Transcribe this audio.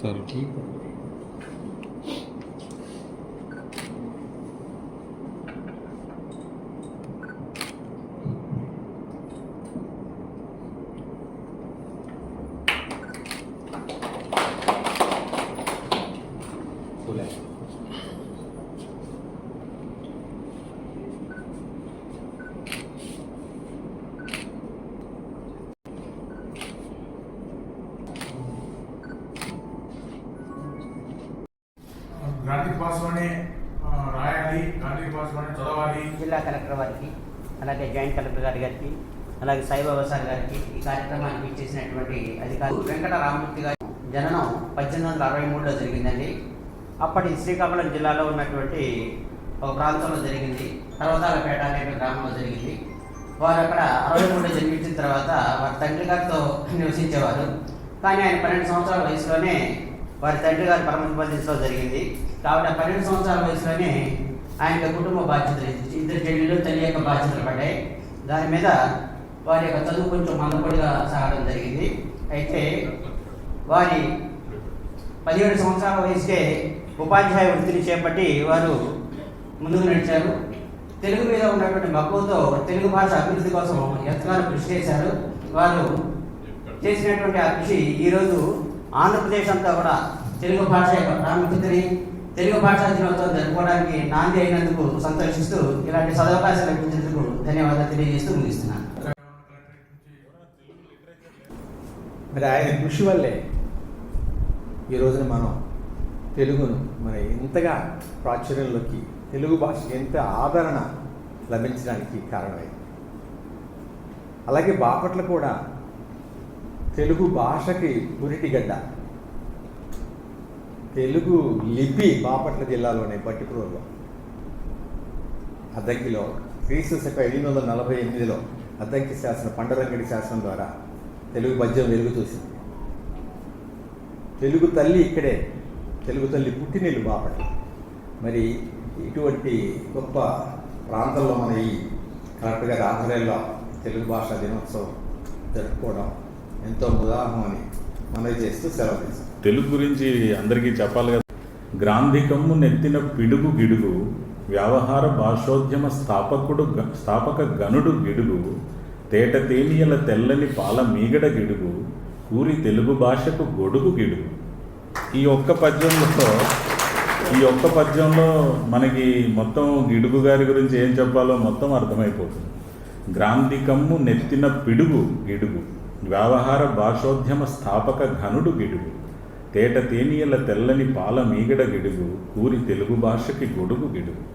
Sir. ठीक है। పాస్లోనే ఆ, రాయాలి గాంధీ పాస్లోనే చదవాలి. జిల్లా కలెక్టర్ వారికి అలాగే జాయింట్ కలెక్టర్ గారి గారికి అలాగే సాయిబాబా సార్ గారికి ఈ కార్యక్రమానికి ఇచ్చేసినటువంటి అధికారులు వెంకట రామమూర్తి గారి జననం పద్దెనిమిది వందల అరవై మూడులో జరిగిందండి. అప్పటి శ్రీకాకుళం జిల్లాలో ఉన్నటువంటి ఒక ప్రాంతంలో జరిగింది. పర్వతాలపేట అనే గ్రామంలో జరిగింది. వారు అక్కడ అరవై మూడులో జన్మించిన తర్వాత వారి తండ్రి గారితో నివసించేవారు. కానీ ఆయన పన్నెండు సంవత్సరాల వయసులోనే వారి తండ్రి గారి తీసుకోవడం జరిగింది. కాబట్టి ఆ పన్నెండు సంవత్సరాల వయసులోనే ఆయన కుటుంబ బాధ్యతలు ఇద్దరు చెల్లెలు తల్లి యొక్క బాధ్యతలు పడ్డాయి. దాని మీద వారి యొక్క చదువు కొంచెం మందపడిగా సాగడం జరిగింది. అయితే వారి పదిహేడు సంవత్సరాల వయసుకే ఉపాధ్యాయ వృత్తిని చేపట్టి వారు ముందుకు నడిచారు. తెలుగు మీద ఉన్నటువంటి మక్కువతో తెలుగు భాష అభివృద్ధి కోసం ఎంతగానో కృషి చేశారు. వారు చేసినటువంటి ఆ కృషి ఈరోజు ఆంధ్రప్రదేశ్ అంతా కూడా తెలుగు భాష యొక్క ప్రాముఖ్యతని తెలుగు భాషా దినోత్సవం జరుపుకోవడానికి నాంది అయినందుకు సంతోషిస్తూ ఇలాంటి సదవకాశం లభించినందుకు ధన్యవాదాలు తెలియజేస్తూ ముగిస్తున్నాను. మరి ఆయన కృషి వల్లే ఈ రోజున మనం తెలుగును మరి ఇంతగా ప్రాచుర్యంలోకి తెలుగు భాషకి ఎంత ఆదరణ లభించడానికి కారణమైంది. అలాగే బాపట్ల కూడా తెలుగు భాషకి పురిటిగడ్డ తెలుగు లిపి బాపట్ల జిల్లాలోనే పట్టిపురంలో అద్దంకిలో క్రీస్తు శక ఎనిమిది వందల నలభై ఎనిమిదిలో అద్దంకి శాసనం పండరంగడి శాసనం ద్వారా తెలుగు పద్యం వెలుగు చూసింది తెలుగు తల్లి ఇక్కడే తెలుగు తల్లి పుట్టినీళ్ళు బాపట్ల. మరి ఇటువంటి గొప్ప ప్రాంతంలో మన ఈ కరెక్ట్గా ఆధ్వర్యంలో తెలుగు భాషా దినోత్సవం జరుపుకోవడం ఎంతో ఉదాహరణ అని మనవి చేస్తూ సెలవు తీసుకుంటాం తెలుగు గురించి అందరికీ చెప్పాలి కదా. గ్రాంధికమ్ము నెత్తిన పిడుగు గిడుగు వ్యవహార భాషోద్యమ స్థాపకుడు గ- స్థాపక గనుడు గిడుగు తేట తేనియల తెల్లని పాల మీగడ గిడుగు కూరి తెలుగు భాషకు గొడుగు గిడుగు. ఈ ఒక్క పద్యంలో ఈ ఒక్క పద్యంలో మనకి మొత్తం గిడుగు గారి గురించి ఏం చెప్పాలో మొత్తం అర్థమైపోతుంది. గ్రాంధికమ్ము నెత్తిన పిడుగు గిడుగు. వ్యవహార భాషోద్యమ స్థాపక ఘనుడు గిడుగు. తేట తేనియల తెల్లని పాల మీగడ గిడుగు. కూరి తెలుగు భాషకి గొడుగు గిడుగు.